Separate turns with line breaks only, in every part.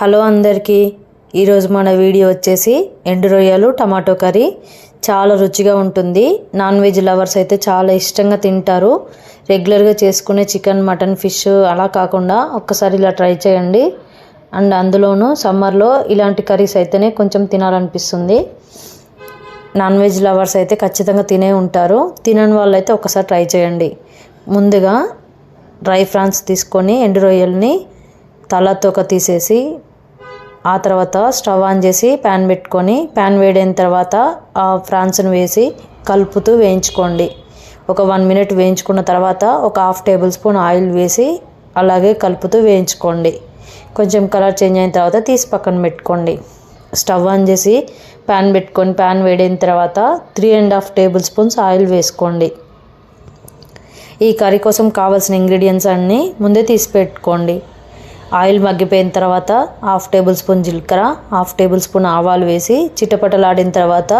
Hello అందరికీ. ఈరోజు మన వీడియో వచ్చేసి ఎండు రొయ్యలు టమాటో కర్రీ. చాలా రుచిగా ఉంటుంది. నాన్ వెజ్ లవర్స్ అయితే చాలా ఇష్టంగా తింటారు. రెగ్యులర్గా చేసుకునే చికెన్ మటన్ ఫిష్ అలా కాకుండా ఒక్కసారి ఇలా ట్రై చేయండి. అండ్ అందులోనూ సమ్మర్లో ఇలాంటి కర్రీస్ అయితేనే కొంచెం తినాలనిపిస్తుంది. నాన్ వెజ్ లవర్స్ అయితే ఖచ్చితంగా తినే ఉంటారు. తినని వాళ్ళైతే ఒకసారి ట్రై చేయండి. ముందుగా డ్రై ఫ్రాన్స్ తీసుకొని ఎండు రొయ్యల్ని తలతోక తీసేసి ఆ తర్వాత స్టవ్ ఆన్ చేసి ప్యాన్ పెట్టుకొని ప్యాన్ వేడైన తర్వాత ఆ ఫ్రాన్స్ను వేసి కలుపుతూ వేయించుకోండి. ఒక వన్ మినిట్ వేయించుకున్న తర్వాత ఒక హాఫ్ టేబుల్ స్పూన్ ఆయిల్ వేసి అలాగే కలుపుతూ వేయించుకోండి. కొంచెం కలర్ చేంజ్ అయిన తర్వాత తీసి పక్కన పెట్టుకోండి. స్టవ్ ఆన్ చేసి ప్యాన్ పెట్టుకొని ప్యాన్ వేడైన తర్వాత three and half tablespoons oil వేసుకోండి. ఈ కర్రీ కోసం కావాల్సిన ఇంగ్రీడియంట్స్ అన్నీ ముందే తీసి పెట్టుకోండి. ఆయిల్ మగ్గిపోయిన తర్వాత హాఫ్ టేబుల్ స్పూన్ జీలకర్ర హాఫ్ టేబుల్ స్పూన్ ఆవాలు వేసి చిటపటలాడిన తర్వాత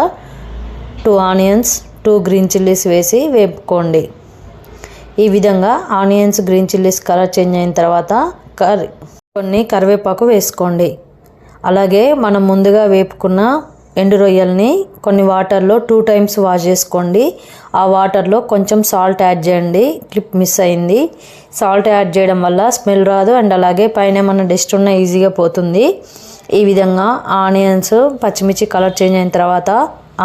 two onions two green chillies వేసి వేపుకోండి. ఈ విధంగా onions green chillies colour change అయిన తర్వాత కర్రీ కొన్ని కరివేపాకు వేసుకోండి. అలాగే మనం ముందుగా వేపుకున్న ఎండు రొయ్యల్ని కొన్ని వాటర్లో టూ టైమ్స్ వాష్ చేసుకోండి. ఆ వాటర్లో కొంచెం సాల్ట్ యాడ్ చేయండి. క్లిప్ మిస్ అయింది. సాల్ట్ యాడ్ చేయడం వల్ల స్మెల్ రాదు అండ్ అలాగే పైన ఏమన్నా డస్ట్ ఉన్న ఈజీగా పోతుంది. ఈ విధంగా ఆనియన్స్ పచ్చిమిర్చి కలర్ చేంజ్ అయిన తర్వాత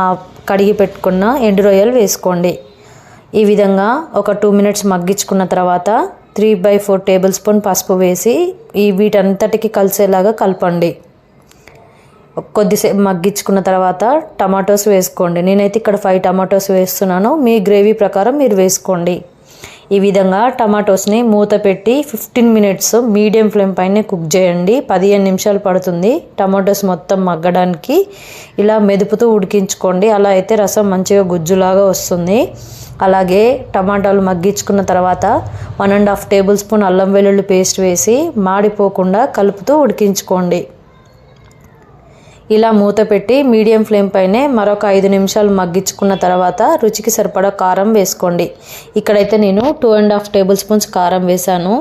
ఆ కడిగి పెట్టుకున్న ఎండు రొయ్యలు వేసుకోండి. ఈ విధంగా ఒక టూ మినిట్స్ మగ్గించుకున్న తర్వాత three by four tablespoon పసుపు వేసి ఈ వీటంతటికి కలిసేలాగా కలపండి. కొద్దిసేపు మగ్గించుకున్న తర్వాత టమాటోస్ వేసుకోండి. నేనైతే ఇక్కడ ఫైవ్ టమాటోస్ వేస్తున్నాను. మీ గ్రేవీ ప్రకారం మీరు వేసుకోండి. ఈ విధంగా టమాటోస్ని మూత పెట్టి ఫిఫ్టీన్ మినిట్స్ మీడియం ఫ్లేమ్ పైన కుక్ చేయండి. పదిహేను నిమిషాలు పడుతుంది. టమాటోస్ మొత్తం మగ్గడానికి ఇలా మెదుపుతూ ఉడికించుకోండి. అలా అయితే రసం మంచిగా గుజ్జులాగా వస్తుంది. అలాగే టమాటాలు మగ్గించుకున్న తర్వాత one and half tablespoon అల్లం వెల్లుల్లి పేస్ట్ వేసి మాడిపోకుండా కలుపుతూ ఉడికించుకోండి. ఇలా మూత పెట్టి మీడియం ఫ్లేమ్ పైనే మరొక ఐదు నిమిషాలు మగ్గించుకున్న తర్వాత రుచికి సరిపడా కారం వేసుకోండి. ఇక్కడైతే నేను two and half tablespoons కారం వేశాను.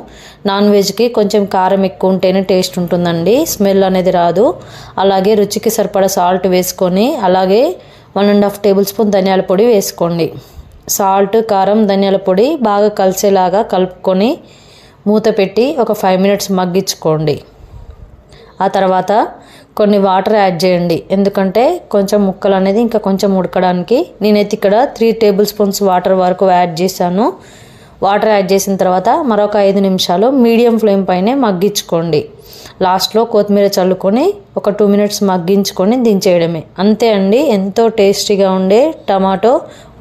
నాన్ వెజ్కి కొంచెం కారం ఎక్కువ ఉంటేనే టేస్ట్ ఉంటుందండి. స్మెల్ అనేది రాదు. అలాగే రుచికి సరిపడా సాల్ట్ వేసుకొని అలాగే one and half tablespoon ధనియాల పొడి వేసుకోండి. సాల్ట్ కారం ధనియాల పొడి బాగా కలిసేలాగా కలుపుకొని మూత పెట్టి ఒక ఫైవ్ మినిట్స్ మగ్గించుకోండి. ఆ తర్వాత కొన్ని వాటర్ యాడ్ చేయండి. ఎందుకంటే కొంచెం ముక్కలు అనేది ఇంకా కొంచెం ఉడకడానికి నేనైతే ఇక్కడ త్రీ టేబుల్ స్పూన్స్ వాటర్ వరకు యాడ్ చేశాను. వాటర్ యాడ్ చేసిన తర్వాత మరొక ఐదు నిమిషాలు మీడియం ఫ్లేమ్ పైనే మగ్గించుకోండి. లాస్ట్లో కొత్తిమీర చల్లుకొని ఒక టూ మినిట్స్ మగ్గించుకొని దించేయడమే. అంతే అండి ఎంతో టేస్టీగా ఉండే టమాటో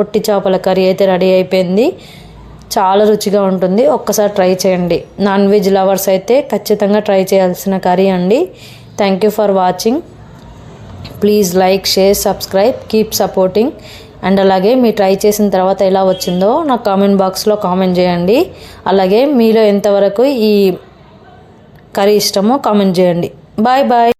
ఒట్టి చేపల కర్రీ అయితే రెడీ అయిపోయింది. చాలా రుచిగా ఉంటుంది. ఒక్కసారి ట్రై చేయండి. నాన్ వెజ్ లవర్స్ అయితే ఖచ్చితంగా ట్రై చేయాల్సిన కర్రీ అండి. Thank you for watching please like share subscribe keep supporting and అలాగే మీరు ట్రై చేసిన తర్వాత ఎలా వచ్చిందో నాకు కామెంట్ బాక్స్లో కామెంట్ చేయండి. అలాగే మీలో ఎంతవరకు ఈ కర్రీ ఇష్టమో కామెంట్ చేయండి. Bye bye